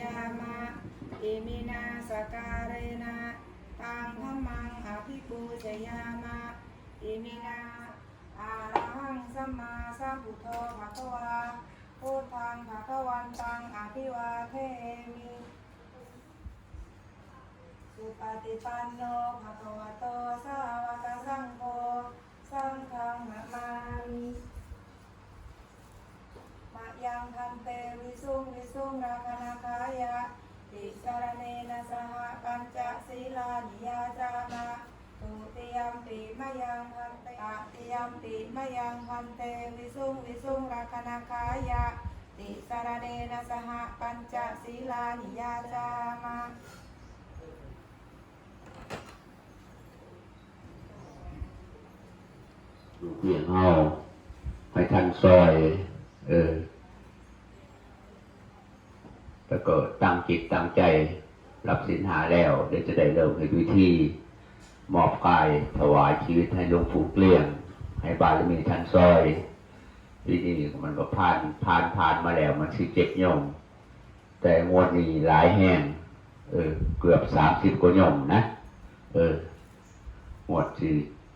ยามะอิมินาสการเรนะตังธรรมังอภิปูชยามะอิมินาอารหังสัมมาสัมพุทโธภะคะวาพุทธังภะคะวันตังอภิวาเทมิสุปฏิปันโนภะคะวะโตสาวกสังโฆสังฆังนะมามิะยังพันเตวิสุงวิสุงราคณาคายะติสารเนนะสหปัญจศีลานิยาจามะตุติยมปิมะยังพันเตตติยมปิมะยังพันเตวิสุงวิสุงราคณาคายะติสารเนนะสหปัญจศีลานิยาจามะลูกเลี้ยงเฮาให้ท่านซอย เออ แล้วก็ตั้งจิตตั้งใจ รับสินหาแล้วเดี๋ยวจะได้เริ่มในวิธีมอบกายถวายชีวิตให้หลวงปู่เกลี้ยง ให้บารมีท่านซอยที่นี่มันก็ผ่านผ่านผ่านมาแล้ว มันสิเจ็ดยมแต่งวดนี้หลายแห่งเออ เกือบสามสิบกว่ายมนะเออหมวดที่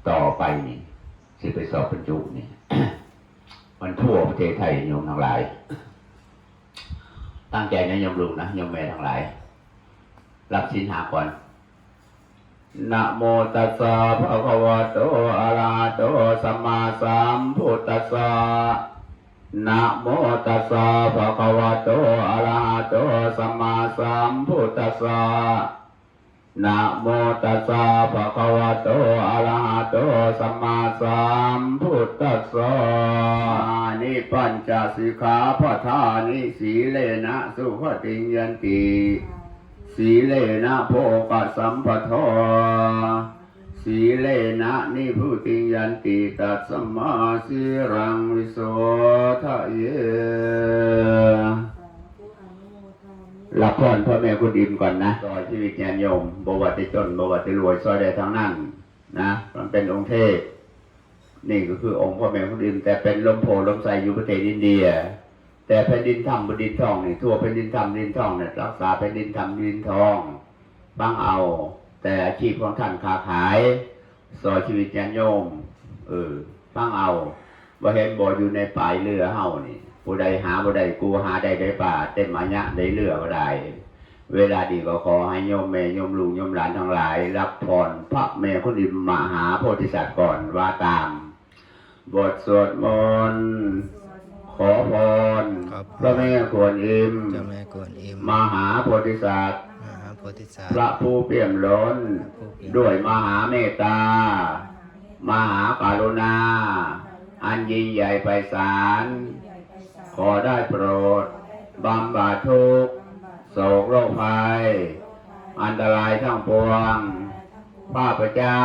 ต่อไปนี่สิไปสอบบรรจุนี่มันทั่วประเทศไทยโยมทั้งหลาย ตั้งใจนะยมลูกนะยมแม่ทั้งหลาย รับสินหาก่อนนะโมตัสสะภะคะวะโตอะระหะโตสัมมาสัมพุทธัสสะนะโมตัสสะภะคะวะโตอะระหะโตสัมมาสัมพุทธัสสะ นะโมตัสสะภะคะวะโตอะระหะโตสัมมาสัมพุทธัสสะนิปัญจสิกขาปทานิสีเลนะสุขติยันติสีเลนะโภกสัมปทาสีเลนะนิพุติยันติตัสสมาสิรังวิโสทะเย รับพรพ่อแม่คุณดิมก่อนนะซอยชีวิตญาณโยมบวชได้จนบวชได้รวยซอยได้ทั้งนั้นนะมันเป็นองค์เทพ นี่ก็คือองค์พ่อแม่คุณดิมแต่เป็นลมโพลมใสอยู่ประเทศอินเดีย แต่แผ่นดินธรรมบนดินทองนี่ทั่วแผ่นดินธรรมดินทองเนี่ยรักษาแผ่นดินธรรมดินทองบ้างเอา แต่อาชีพของท่านค้าขายซอยชีวิตญาณโยมเออบ้างเอาว่าเห็นบ่อยู่ในปลายเรือเฮานี่ ผู้ใดหาผู้ใดกูหาได้ได้ป่าเต็มมายะได้เรือก็ได้เวลาดีก็ขอให้โยมแม่โยมลุงโยมหลานทั้งหลาย รับพรพระแม่คนอิมมหาโพธิสัตว์ก่อนว่าตาม บทสวดมนต์ขอพรครับพระแม่กวนอิมเจ้าแม่กวนอิมมหาโพธิสัตว์มหาโพธิสัตพว์ระผู้เปี่ยมล้นผู้เปี่ยมด้วยมหาเมตตา มหาการุณา อันยิ่งใหญ่ไพศาล ขอได้โปรดบำบัดทุกโศกโรคภัย อันตรายทั้งปวงข้าพเจ้า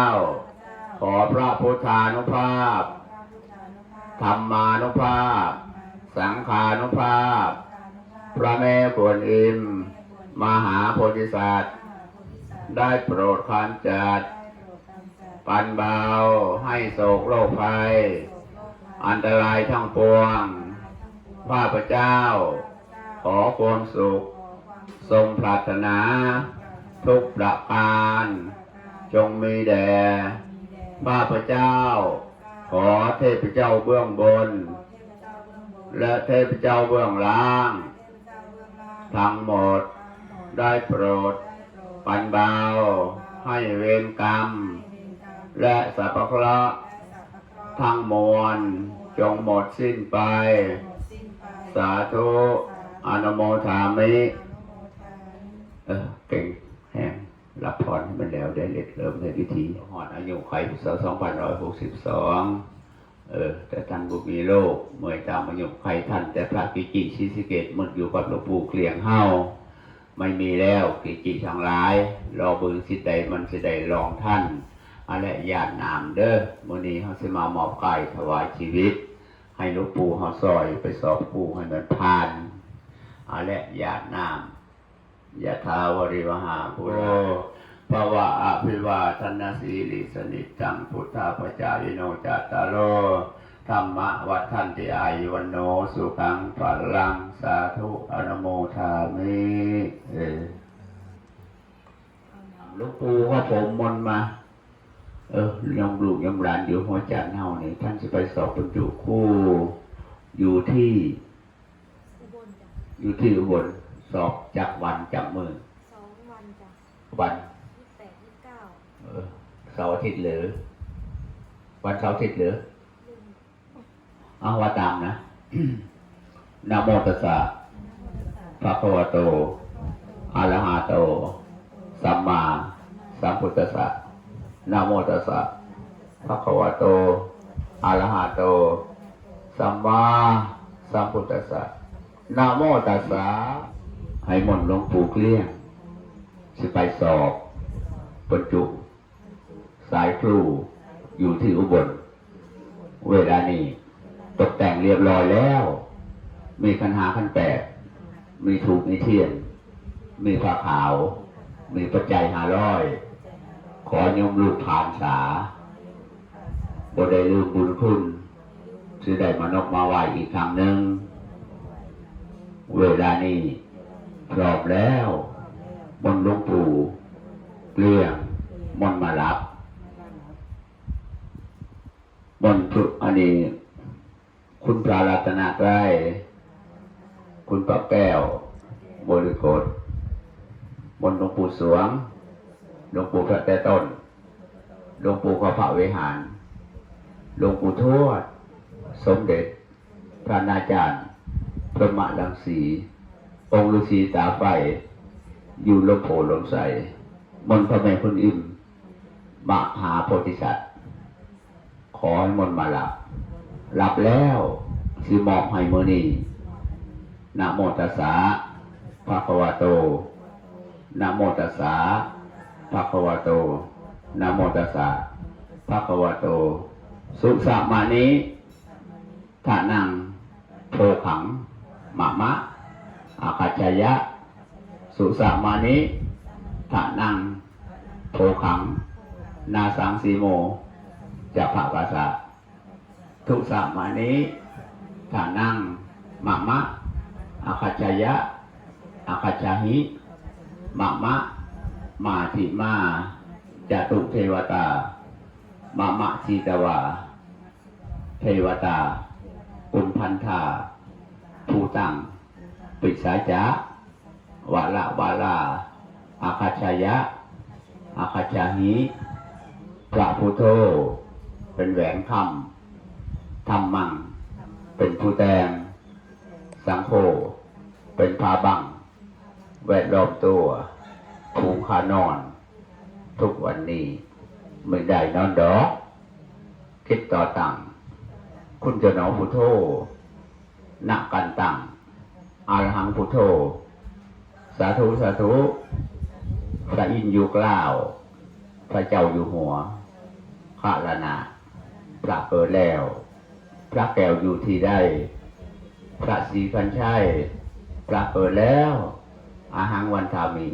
ขอพระพุทธานุภาพธรรมานุภาพ สังขานุภาพ พระแม่กวนอิม มหาโพธิสัตว์ ได้โปรดความจัด ปันเบาให้โศกโรคภัย อันตรายทั้งปวง ข้าพเจ้า ขอความสุข ทรงปรารถนา ทุกประการ จงมีแด่ข้าพเจ้า ขอเทพเจ้าเบื้องบน และเทพเจ้าเบื้องล่าง ทั้งหมดได้โปรด ปันเบา ให้เวรกรรม และสัพพะเคราะห์ทั้งมวลจงหมดสิ้นไป สาธุอนุโมทามิเออเก่งแห้งรับพรให้มันแล้วได้เล็ดเริ่มในพิธีหอดอายุไขพุทธสองพันร้อยหกสิบสองเออ แต่ท่านบุมีโลกเมื่อตามอายุไขท่าน แต่พระกิจิชิสิเกตหมดอยู่กับหลวงปู่เกลียงเฮาไม่มีแล้วกิจิทั้งหลาย รอเบึงสิใดมันสิใดลองท่านอะไรญาตินามเด้อมื้อนี้เฮาสิมามอบกายถวายชีวิต ให้หลวงปู่เฮาซอยไปสอบปู่ให้มันผ่านอะไรญาตินามยะถาวริวหาปุโรภวะอภิวาทนาสีลิสนิจจังพุทธาปจายโนจัตตาโลธรรมะวัฏทันติอายุวันโนสุขังพลังสาธุอนุโมทามิเออหลูกปู่ว่าผมมนมา เออยมลูกยมหลานอยู่หัวจันทร์เฮานี่ท่านจะไปสอบบรรจุครู่อยู่ที่อุบลจ้ะอยู่ที่อุบลสอบจากวันจากมือสองวันจ้ะวันยี่สิบแปดยี่สิบเก้าเออเสาร์อาทิตย์หรือ วันเสาร์อาทิตย์หรือลุงเอาว่าตามนะนะโมตัสสะภะคะวะโตอะระหะโต สัมมาสัมพุทธัสสะ นะโมตัสสะภะคะวะโตอะระหะโต สัมมาสัมพุทธัสสะนะโมตัสสะให้มนต์หลวงปู่เกลี้ยงสิไปสอบบรรจุ สายครูอยู่ที่อุบล เวลานี้ตกแต่งเรียบร้อยแล้ว มีคันหาคันแปดมีถูกมีเทียน มีผ้าขาว มีปัจจัยหาร้อย ขอยมลูกผ่านษาบ่ได้ลืมบุญคุณที่ได้มานกมาไหวอีกครั้งหนึ่ง เวลานี้พร้อมแล้วมนลวงปู่เกลี้ยมนมารับบนทุอันนี้ คุณพระรัตนไตรคุณพระแก้ว บริโกรบนหลวงปู่สวง หลวงปู่พระแต่ต้น หลวงปู่พระพระวิหาร หลวงปู่ทวด สมเด็จ พระนาจารย์ พระมะลังสี องค์ฤาษีตาไฟ อยู่ลมโพลมใส มนต์พระแม่คุณอิ่มมหาโพธิสัตว์ ขอให้มนต์มาหลับ หลับแล้วสิมอบให้มือนีนะโมตัสสะภะคะวะโตนะโมตัสสะ ภะคะวะโตนะโมตัสสะภะคะวะโต สุสามานิทานังโพขังมะมะอาคาจยะ สุสามานิทานังโพขัง นาสังสีโมจะภาภาษาทุสามานิฐานังมะมะอาคาจยะอาคาจหิมะมะ มาทิมาจตุเทวตามะมะชีตวา เทวตาปุณพันธาภูตัง ปิสาจะวะละวะลาอาคาชายะ อาคาจาหิพระพุทโธ เป็นแหวนคำธรรมัง เป็นผู้แตง สังโฆเป็นพาบัง แวดล้อมตัว ผูกขานอน ทุกวันนี้ไม่ได้นอนดอก คิดต่อตังคุณจะหนอพุทโธนักกันตังอารหังพุทโธ สาธุสาธุพระอินทร์อยู่กล้าว พระเจ้าอยู่หัวพระละนาพระเกิดแล้ว พระแก้วอยู่ที่ได้ พระศรีพันชัยพระเกิดแล้ว อาหังวันทามี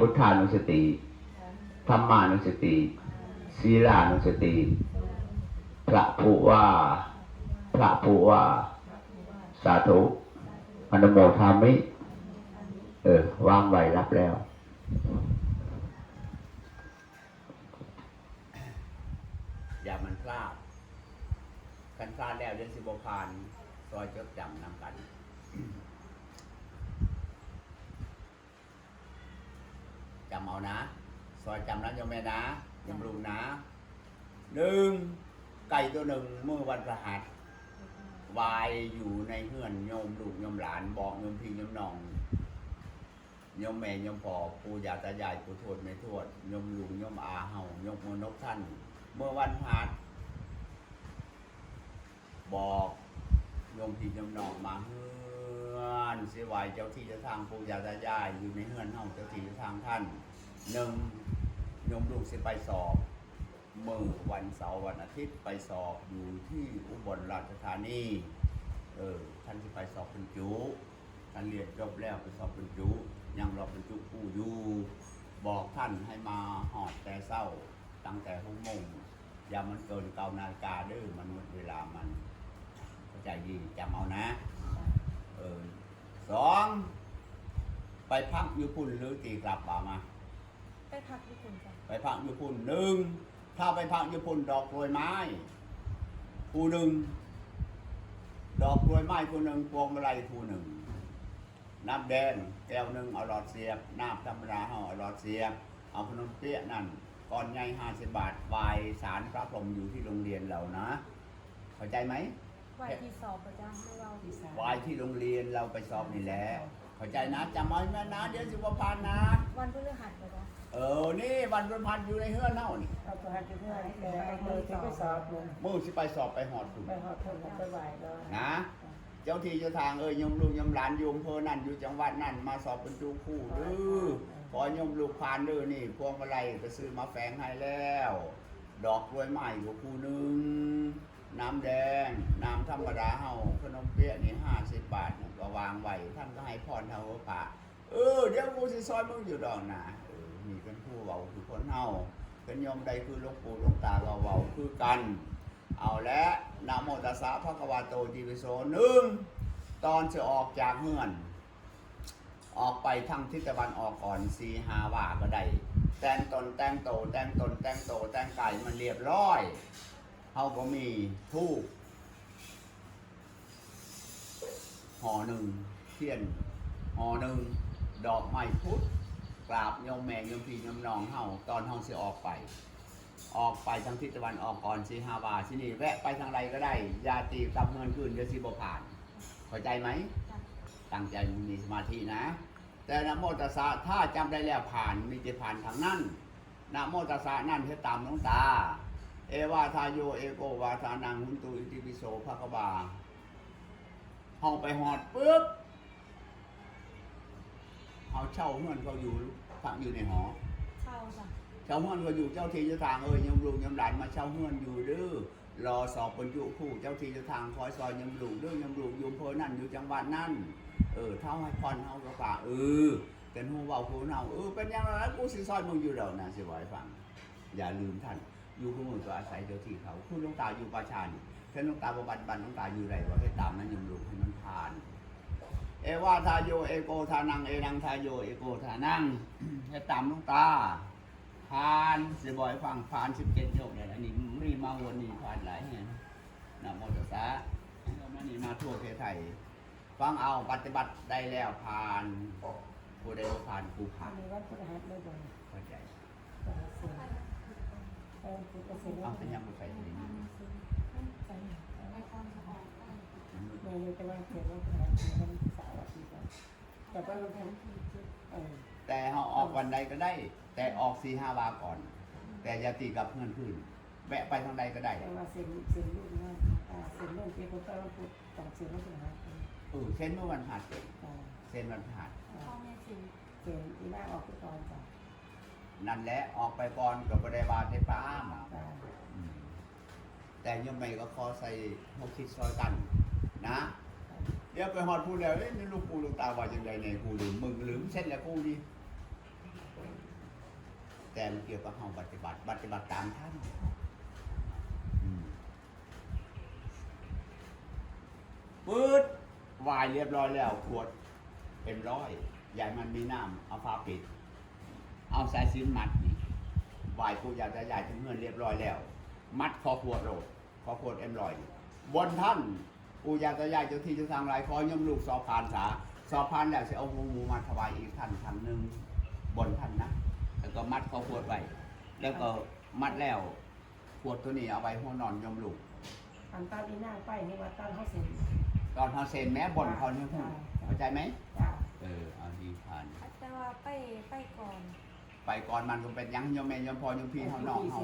พุทธานุสติธรรมานุสติศีลานุสติ พระผู้ว่า พระผู้ว่า สาธุอนุโมทามิ เออวางไว้รับแล้วอย่ามันพลาดกันพลาดแล้วเดือนสิบพานซอยจดจำนำกัน จำเอานะ ซอยจำนะโยมแม่นะยมลุงนะหนึ่งไก่ตัวหนึ่งเมื่อวันประหัสวายอยู่ในเฮือนโยมลูกโยมหลานบอกโยมพี่โยมน้องโยมแม่โยมพ่อปู่ย่าตายายปู่ทวดแม่ทวดโยมลุงโยมอาเฮาโยมมนกท่าน เมื่อวันพฤหัสบอกโยมพี่โยมน้องมาเฮือนเสียไหวเจ้าที่เจ้าทางปู่ย่าตายายอยู่ในเฮือนเฮาเจ้าที่เจ้าทางท่าน หนึ่งยมลูกสิไปสอบเมื่อวันเสาร์วันอาทิตย์ไปสอบอยู่ที่อุบลราชธานีเออท่านสิไปสอบเป็นจุท่านเรียนจบแล้วไปสอบเป็นจุยังรอเป็นจุผู้อยู่บอกท่านให้มาหอดแต่เศร้าตั้งแต่หกโมงอย่ามันเกินเก้านาฬิกาเด้อมันหมดเวลามันเข้าใจดีจำเอานะเออสองไปพักอยู่พุ่นหรือตีกลับมามา ไปพักญี่ปุ่นจ้ะไปพักอยู่พุ่นหนึ่งถ้าไปพักอยู่พุ่นดอกกล้วยไม้คู่หนึ่งดอกกล้วยไม้คู่หนึ่งพวงมาลัยคู่หนึ่งน้ำแดงแก้วหนึ่งเอาหลอดเสียบน้ำธรรมดาเอาหลอดเสียบเอาขนมเปี๊ยะนั่นก้อนใหญ่ห้าสิบบาทวายสารพระพรหมอยู่ที่โรงเรียนเรานะ เข้าใจไหมไหวที่สอบประจ้ะไม่เราที่สามวายที่โรงเรียนเราไปสอบนี่แหละเข้าใจนะจำไว้แม่นะเดี๋ยวสิบพานนะ วันพฤหัสประจ้ะ เออ นี่วันประพันธ์อยู่ในเฮือนเน่านี่เอาตัวหัดไปเพื่อนแต่เอามือที่ไปสอบลงมื่อสิไปสอบไปหอดคุณไปหอดคนไปไหวเลยนะ เจ้าที่เจ้าทางเอ้ยยมลูกยมหลานโยมเพอนั่นอยู่จังหวัดนั่นมาสอบเป็นจูคู่เด้อขอยมลูกพานเด้อนี่ พวงมาลัยไปซื้อมาแฝงให้แล้ว ดอกกล้วยไม้อยู่คู่หนึงน้ำแดง น้ำธรรมดาเฮาขนมเปี๊ยะนี่ห้าสิบบาทน่ะก็วางไว้ท่านก็ให้พรเท่าปะเออเดี๋ยวกูสิซอยมึงอยู่ดอกนะเออ นี่เป็นผู้เว้าคือคนเฮาเป็นยมใดคือหลวงปู่หลวงตาก็เว้าคือกัน เอาและนะโมตัสสะภะคะวะโตจิวิโสหนึ่งตอนจะออกจากเฮือน ออกไปทางทิศตะวันออกก่อนสีหาว่าก็ได้แต่งตนแต่งโตแต่งตนแต่งโตแต่งไก่มันเรียบร้อยเขาก็มีทูกห่อหนึ่งเทียนห่อหนึ่งดอกไม้พุธ กราบโยมแม่โยมพี่โยมน้องเฮาตอนเฮาสิออกไป ออกไปทางทิศตะวันออกก่อนสีหาวาที่นี่แวะไปทางไรก็ได้อยาตีกลับเงินคืนเดี๋ยวสิบผ่านเข้าใจไหมจ้ะตั้งใจมีสมาธินะ แต่นะโมตัสสะถ้าจำได้แล้วผ่านมีจะผ่านทางนั้นนะโมตัสสะนั่นให้ตามหลวงตา เอวาทายโยเอโกวาทานังหุนตุอิติปิโสภะคะวาห้องไปหอดปุ๊บ เขาเช่าเฮือนเขาอยู่พักอยู่ในหอ เช่าจ้ะเช่าเฮือนเขาอยู่เจ้าที่เจ้าทางเอ้ยยมลูกยมหลานมาเช่าเฮือนอยู่เด้อรอสอบบรรจุคู่เจ้าที่เจ้าทางคอยซอยยมลูกเด้อยมลูกอยมเพอนั่นอยู่จังหวัดนั่นเออเท่าให้พรเฮาก็ป่าเออเป็นหูเบาหูเนาเออเป็นอยังไงกูสิซอยมึงอยู่แล้วนะสิไว้ฟัง อย่าลืมท่านอยู่คู่มือก็อาศัยเจ้าที่เขาคุณหลวงตาอยู่ป่าชานี่เช่นหลวงตาบบันบันหลวงตาอยู่ไรว่าให้ตามนั้นยมลูกให้มันผ่าน เอวาทาโยเอโกทานังเอนังทาโยเอโกทานังให้ตามหลวงตาผ่านสิบ่อยฟังผ่านสิบเจ็ดโยกเนี่ยอันนี้มีมาวันนี้ผ่านหลายเนี่ยนะโมตัสสะแล้วมันนี่มาทั่วประเทศไทย ฟังเอาปฏิบัติได้แล้วผ่านผู้ใดบ่ผ่านกูผ่าอันนนี้วัดพระหัตถ์เลยบ่เข้าใจแต่เสียเออคือเสียเอาเป็นยังบ่ใส่ดีเมนูจะว่าเสียว่าพระหัตถ์มันสาวอาทิตย์ แต่ว่าเราทำเออแต่เฮาออกวันใดก็ได้ แต่ออกสี่ห้าวาก่อน แต่อย่าตีกับเพื่อนขึ้นแวะไปทางใดก็ได้แต่ว่าเสียเสียรุ่นว่าอ่าเสียรุ่นที่เขาต้องพูดต้องเสียรุ่นพระเออเส้นเมื่อวันหัดเองอ่าเส้นวันหัดพ่อแม่สิงเสียที่หน้าออกไปก่อนจ้ะนั่นแหละออกไปก่อนกับบ่ได้ว่าได้ป้ามจ้ะอืมแต่ยังไม่ก็ขอใส่หกคิดซอยกัน นะ เดี๋ยวไปหอดพูดแล้วเอ้ยนี่ลูกปูลูกตาว่าจังไดในกูลืมมึงลืมเส้นแล้วกูดิแต่มันเกี่ยวกับเฮาปฏิบัติปฏิบัติตามท่านอืมปื๊ดวายเรียบร้อยแล้วขวดเต็มร้อยใหญ่มันมีน้ำเอาผ้าปิด เอาสายสินมัดนี่วายกูอยากจะใหญ่ถึงเงินเรียบร้อยแล้ว มัดคอขวดโรดคอขวดเอ็มร้อยบนท่าน ปูยาตายายเจ้าที่เจ้าทางหลายขอยมลูกสอบผ่านสาสอบผ่านแล้วจะเอาหูหมูมาถวายอีกท่านท่านหนึ่งบนท่านนะแล้วก็มัดเขาขวดไว้แล้วก็มัดแล้วขวดตัวนี้เอาไว้หัวนอนยมลูกอันตอนที่นั่งไปนี่ว่าตอนเขาเสียตอนเขาเซ็นแม้บนเขาเนี่ยพูดเข้าใจไหมจ้ะเออเอาดีผ่านแต่ว่าไปไปก่อนไปก่อนมันก็เป็นหยังยมแม่ยมพ่อยมพี่เขาน้องเขา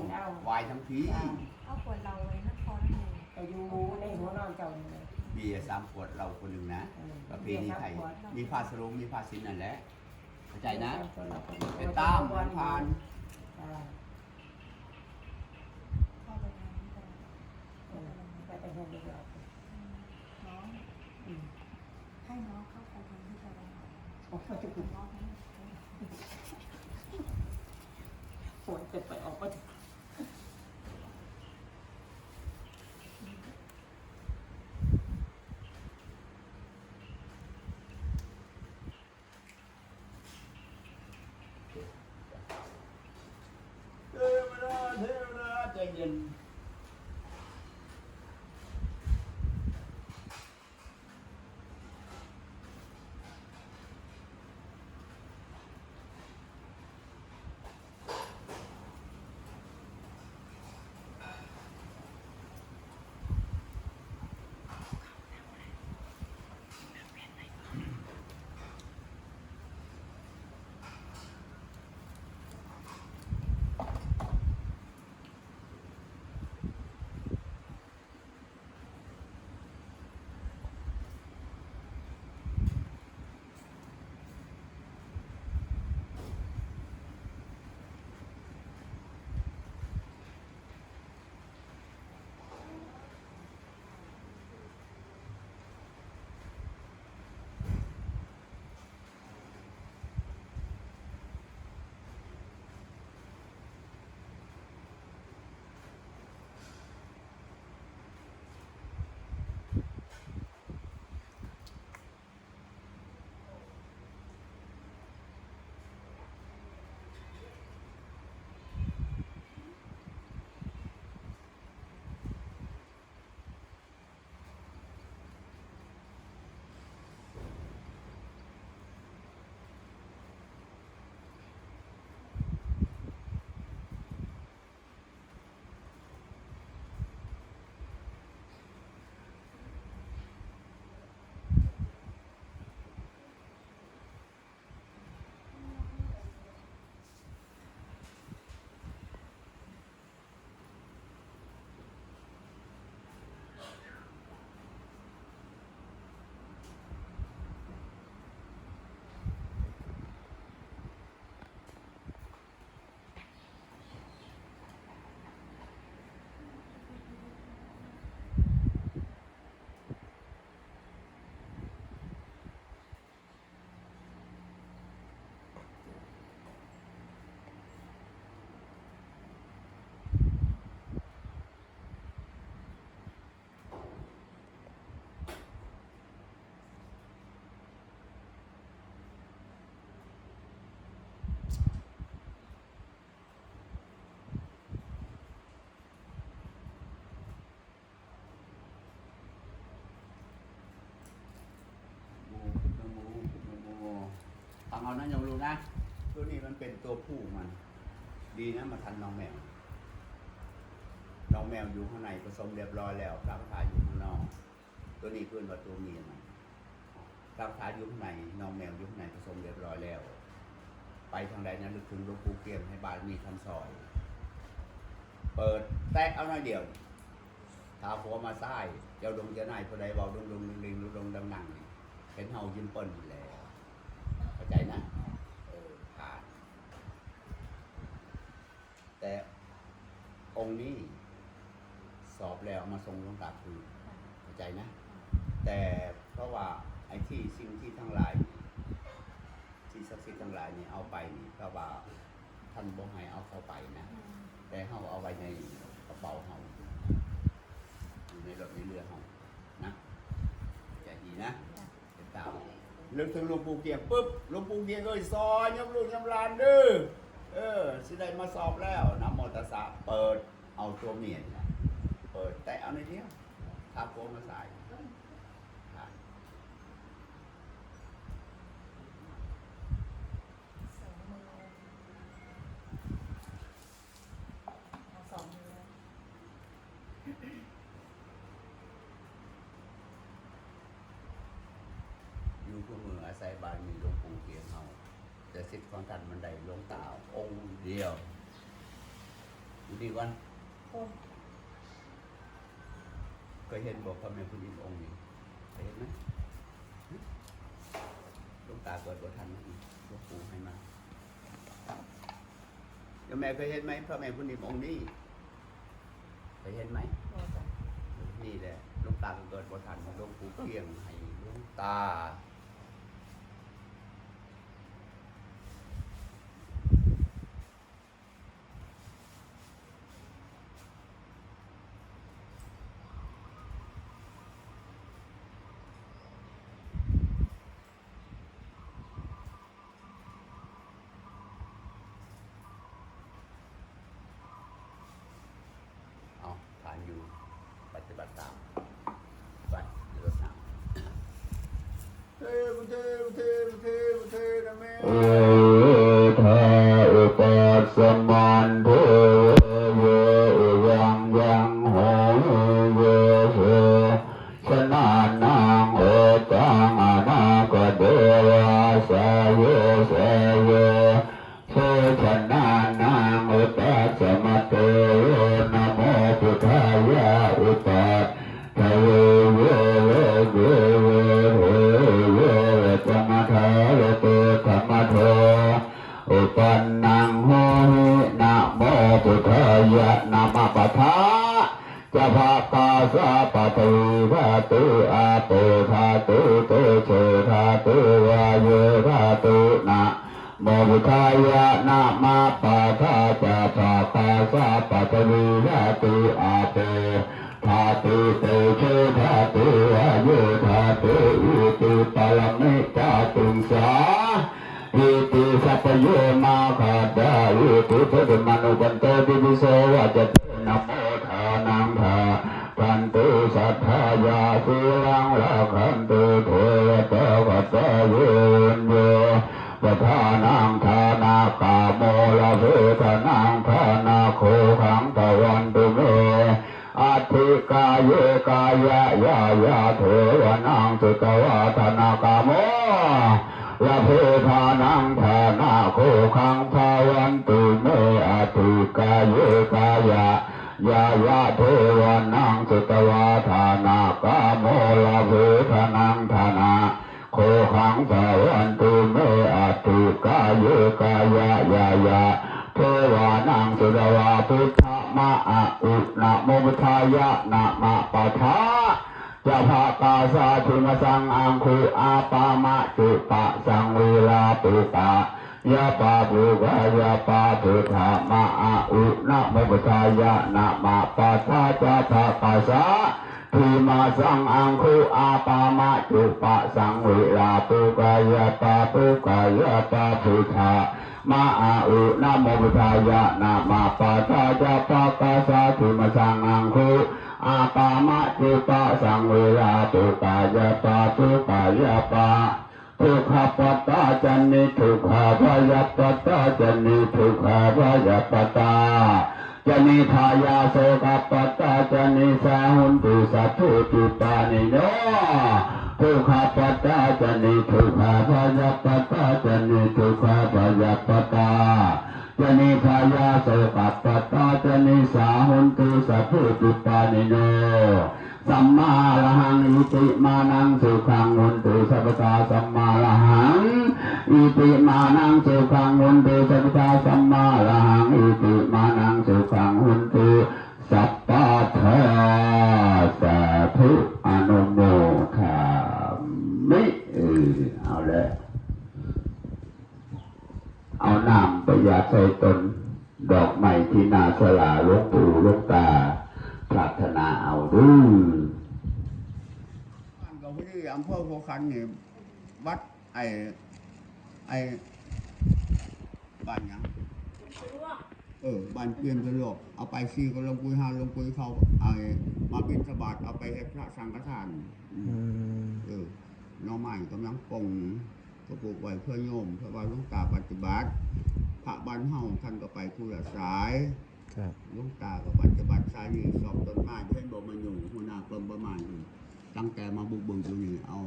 วายทั้งพีจ้ะเอาขวดเราไว้นั่นพอนั่นเองแต่อยู่ในหัวนอนเจ้านี่ เลยเบียร์สามขวดเราคนหนึ่งนะเออประเพณีไทยมีภาสรุงมีภาสินนั่นแหละเข้าใจนะเป็เป็นนตามผ่านอ่าเข้าไปน้ำก่อนเออไปแต่ห้องเดียวน้องอืมให้น้องเข้าไปทางที่ตะวันออกโอ้ยจะปวดน้องให้ปวดจะไปออกก็ and เอานะโยมรู้นะตัวนี้มันเป็นตัวผู้มัน ดีนะมาทันน้องแมว น้องแมวอยู่ข้างในผสมเรียบร้อยแล้วร่างกาอยู่ข้างนอก ตัวนี้เพื่อนว่าตัวเมียมันร่างกาอยู่ข้างในน้องแมวอยู่ข้างในผสมเรียบร้อยแล้ว ไปทางใดนั้นลึกถึงหลวงปู่เกียมให้บานมีคำซอย เปิดแตะเอาหน่อยเดียวถาผัวมาซ้ายเจ้าดงเจ้านายผู้ใดเบาดงดงลิงลิงดงดังนังเห็นเฮายิ้มเปิ้นอยู่แล้ว เข้าใจนะ เออผ่าน แต่ องค์นี้สอบแล้วเอามาทรงหลวงตาคืนเข้าใจนะ แต่เพราะว่าไอ้ที่สิ่งที่ทั้งหลายนี่ที่ศักดิ์สิทธิ์ทั้งหลายนี่เอาไปนี่เพราะว่าท่านบ่ให้เอาเข้าไปนะ แต่เฮาเอาไว้ในกระเป๋าเฮาอยู่ในรถในเรือเฮานะใจดีนะเป็นตามลึกถึงหลวงปู่เกียงปุ๊บหลวงปู่เกียงเอ้ยซอยยำลูกยำหลานเด้อ เออ สิได้มาสอบแล้วนะโมตัสสะเปิดเอาตัวเมียนี่นะเปิดแต่เอาในเดียวทาโกมาใส่ผ่านสองมือเอาสองมืออยู่คู่มืออาศัยบารมีหลวงปู่เกียงเฮา แต่สิทธิ์ของท่านมันได้หลวงตาองค์เดียวอยู่ดีวันคนเคยเห็นบอกพระแม่คุณอิมองค์นี้เคยเห็นไหมหึหลวงตาเกิดบทันนะอีกหลวงปู่ให้มาเดี๋ยวแม่เคยเห็นไหมพระแม่คุณอิมองค์นี้เคยเห็นไหมโอ้จ้ะนี่แหละหลวงตาก็เกิดบทันหลวงปู่เกียงให้หลวงตาเอา Spider-Man. าตาสะปะตุภาตุอาโปธาตุเตโชธาตุวาโยธาตุนะโมพุทายะนะมะปะทะจะภาตาสะปะตุภาตุอาโปธาตุเตโชธาตุวายุธาตุอิติปะละมิจาตุสาอิติสัพโยมาขาดาอิติพุทธมนุปันโตติวิโสวะจะ ทายาสีลังละขันตุเทวตาวัตโยนโยปทานังทานาคาโมลาเวทนังทานาโคขังตะวันตุเมอัติกายเยกายะยายาเทวนังสุตวาธนากามโมละเพทานังทานาโคขังภาวันตุเมอติกายเยกายะ ยายาเทวานังสุตวาธานากาโมละเพทานังทานาโคขังภาวันตุเมอติกายเยกายะยายาเทวานังสุดาวาพุทธมะอะอุนะโมพุทายะนะมะปะทะจะภาตาสาธุมสังอังคุอาปามะจุปะสังเวลาปุปะ ยะปาปุกายะปาพุทธมะอะอุนะโมพุทธายะนะมะปะทะจะภาตาสาทีมาสังอังคุอาปามะจุปะสังเวลาปุกายะปาปุกายะปาพุทธะมาอาอุนะโมพุทธายะนะมาปะทาจะปะกาสาธุมาสังอังคุอาปามะจุปะสังเวลาตุกายะปะตุกายะปะโต ทุกขปัตตาจันนิทุกขาพยาปัตตาจันนิทุกขาพยาปัตตาจันนิทายาโสกปัตตาจันนิสาหุนตุสัตถุตุปานิโนทุกขปัตตาจันนิทุกขาพยาปัตตาจันนิทุกขาพยาปัตตาจันนิทายาโสกปัตตาจันนิสาหุนตุสัตถุตุปานิโน สัมมาละหังอิติมานังสุขังหุนตุสัพพตาสัมมาละหังอิติมานังสุขังหุนตุสัพพตาสัมมาละหังอิติมานังสุขังหุนตุสัพพะเทสาธุอนุโมทามิเออเอาล้วเอาน้ำประหยัดใส่ตน ดอกไม้ที่นาสลาลวงปู่ลวงตา อาดูบ้านของพี่อำเภอโพคันนี่วัดไอไอบ้านหยังเออบ้านเปลี่ยนกระโหลกเอาไปซีก็ลงปุยหาลงปุยเขาไอมาบินสบาทเอาไปให้พระสังฆทานอืมอืมเออน้องใหม่กำลังปงก็ปลูกไว้เพื่อโยมเพื่อว่าหลุงตาปฏิบัติ พระบ้านเฮาท่านก็ไปผู้ละสายครับห ลุงตากับปฏิบัติสายนี่สอบต้นไม้เช่นบ่มายุ่งหัวหน้ากรมประมาณนี้ตั้งแต่มาบุกเบิกอยู่นี่เอา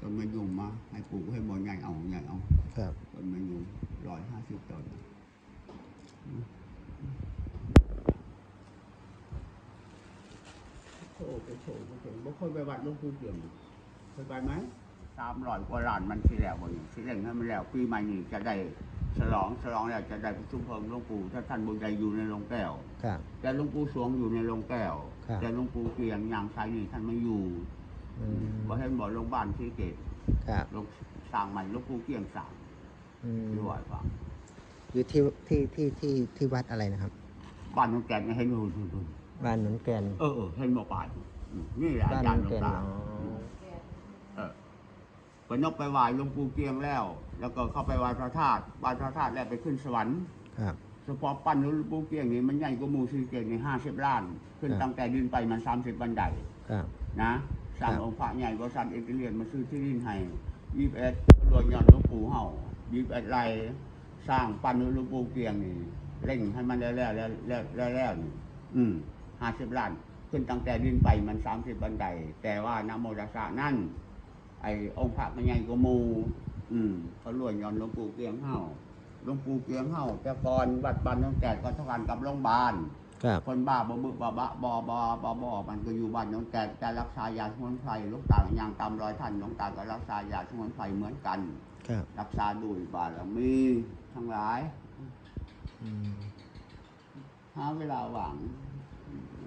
ต้นมะยุ่งมา ให้ปลูกให้บ่ใหญ่เอาใหญ่เอาครับต้นมะยุ่งร้อยห้าสิบต้นโอ้ไปโชว์ไปโชว์บ่เคยไปวัดหลวงปู่เกี่ยมเคยไปไหมสามร้อยกว่าล้านมันสิแล้วบ่นี่สิเร่งให้มันแล้วปีใหม่นี้จะได้ ฉลองฉลองแล้วจะได้ประชุมเพลิงหลวงปู่ถ้าท่านบุญใจอยู่ในโรงแก้ว ครับ แต่หลวงปู่สวงอยู่ในโรงแก้ว ครับ แต่หลวงปู่เกียงยางชายนี่ท่านไม่อยู่อืมบ่เห็นบ่โรงพยาบาลที่เกตครับโรงสร้างใหม่หลวงปู่เกียงสร้างอืมที่ไหวฟังอยู่ที่ที่ที่ที่ที่วัดอะไรนะครับ บ้านน้องแกนเห็นอยู่ดูดูบ้านหนุนแกนเออเออเห็นบ่ป่านอืมนี่แหละอาบ้านหจารนุย์นหลวงแกนตาอ๋อเออ ไปนกไปไหว้หลวงปู่เกียงแล้ว แล้วก็เข้าไปไหว้พระธาตุไหว้พระธาตุแล้วไปขึ้นสวรรค์ครับ เฉพาะปั้นหลวงปู่เกียงนี่มันใหญ่กว่าหมู่ซีเกียงนี่ห้าสิบล้าน ขึ้นครับ ตั้งแต่ดินไปมันสามสิบบันไดครับ นะสร้างครับ องค์พระใหญ่บริษัทเอกเลียนมาซื้อที่ดินให้ยี่สิบเอ็ดรวยยอดหลวงปู่เฮายี่สิบเอ็ดไรสร้างปั้นหลวงปู่เกียงนี่เร่งให้มันแล้วแล้วแล้วแล้วแล้วแล้วนี่อืมห้าสิบล้าน ขึ้นตั้งแต่ดินไปมันสามสิบบันได แต่ว่านะโมตัสสะนั่น ไอ้องค์พระมันใหญ่กว่าหมูอืมเขารวยยอดหลวงปู่เกียงเฮาหลวงปู่เกียงเฮาแต่ก่อนวัดบ้านน้องแก่ก็เท่ากันกับโรงพยาบาลครับ คนบ้าบ่บึกบ่บะบ่บ่บ่บ่มันก็อยู่บ้านน้องแก่แต่รักษายาสมุนไพรลูกตาก็ยังตามรอยท่านน้องตาก็รักษายาสมุนไพรเหมือนกัน ครับรักษาด้วยบารมีทั้งหลายอืมหาเวลาหวัง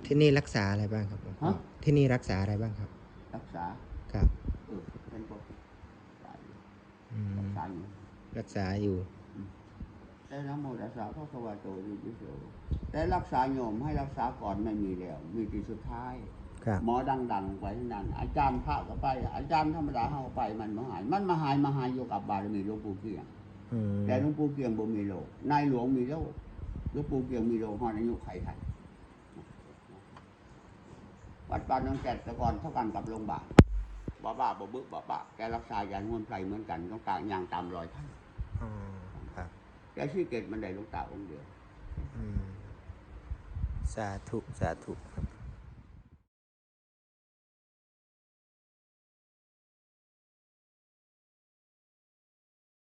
ที่นี่รักษาอะไรบ้างครับหลวงพ่อฮะ ที่นี่รักษาอะไรบ้างครับ รักษา ครับ เออ เป็นปกติอืมรักษาอยู่รักษาอยู่ แต่นะโมตัสสะพระคะวะโตอยู่ที่สุดแต่รักษาโยมให้รักษาก่อนไม่มีแล้ว มีที่สุดท้าย ครับ หมอดังๆไปที่นั่นอาจารย์พระก็ไป อาจารย์ธรรมดาเข้าไปมันมาหาย มันมาหายมาหายอยู่กับบารมีหลวงปู่เกียง อืมแต่หลวงปู่เกียงบ่มีโลกนายหลวงมีโลกหลวงปู่เกียงมีโลกหอนอายุไขไทยวัดบ้านน้องแก่แต่ก่อนเท่ากันกับโรงพยาบาล บ้าบ้าบ่บึกบ้าบ้าแกรักษายาหวนไพรเหมือนกันต้องการยางตามรอยท่านอ๋อครับแกชื่อเกตมันได้หลวงตาองค์เดียว อืมสาธุสาธุครับ